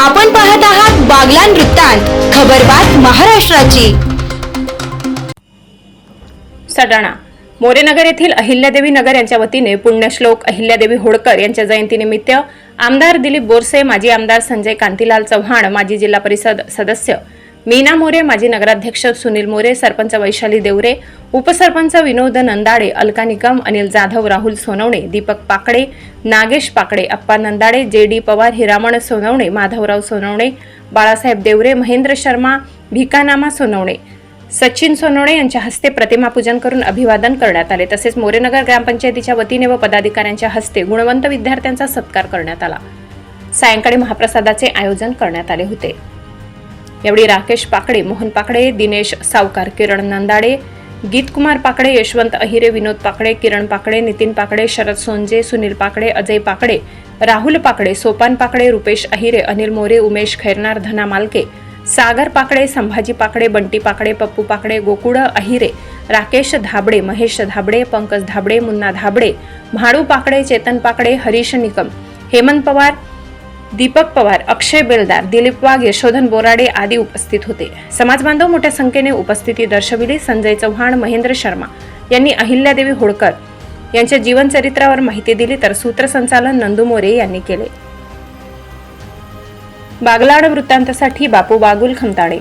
आपण पाहत आहात बागलान वृत्तांत खबरबात महाराष्ट्राची. सडाणा. मोरेनगर येथील अहिल्यादेवी नगर यांच्या वतीने पुण्यश्लोक अहिल्यादेवी होळकर यांच्या जयंतीनिमित्त आमदार दिलीप बोरसे माजी आमदार संजय कांतीलाल चव्हाण माजी जिल्हा परिषद सदस्य मीना मोरे माजी नगराध्यक्ष सुनील मोरे सरपंच वैशाली देवरे उपसरपंच विनोद नंदाडे अलका निकम अनिल जाधव राहुल सोनवणे दीपक पाकडे नागेश पाकडे अप्पा नंदाडे जे डी पवार हिरामण सोनवणे माधवराव सोनवणे बाळासाहेब देवरे महेंद्र शर्मा भिकानामा सोनवणे सचिन सोनवणे यांच्या हस्ते प्रतिमापूजन करून अभिवादन करण्यात आले. तसेच मोरेनगर ग्रामपंचायतीच्या वतीने व पदाधिकाऱ्यांच्या हस्ते गुणवंत विद्यार्थ्यांचा सत्कार करण्यात आला. सायंकाळी महाप्रसादाचे आयोजन करण्यात आले होते. यावेळी राकेश पाकडे मोहन पाकडे दिनेश सावकार किरण नंदाडे गीतकुमार पाकडे यशवंत अहिरे विनोद पाकडे किरण पाकडे नितीन पाकडे शरद सोंजे सुनील पाकडे अजय पाकडे राहुल पाकडे सोपान पाकडे रुपेश अहिरे अनिल मोरे उमेश खैरनार धना मालके सागर पाकडे संभाजी पाकडे बंटी पाकडे पप्पू पाकडे गोकुळ अहिरे राकेश धाबडे महेश धाबडे पंकज धाबडे मुन्ना धाबडे म्हाडू पाकडे चेतन पाकडे हरीश निकम हेमंत पवार दीपक पवार अक्षय बेलदार दिलीप वाघ यशोधन बोराडे आदी उपस्थित होते. समाजबांधव मोठ्या संख्येने उपस्थिती दर्शविली. संजय चव्हाण महेंद्र शर्मा यांनी अहिल्यादेवी होळकर यांच्या जीवनचरित्रावर माहिती दिली तर सूत्रसंचालन नंदू मोरे यांनी केले. बागलाड वृत्तांतासाठी बापू बागुल खमताडे.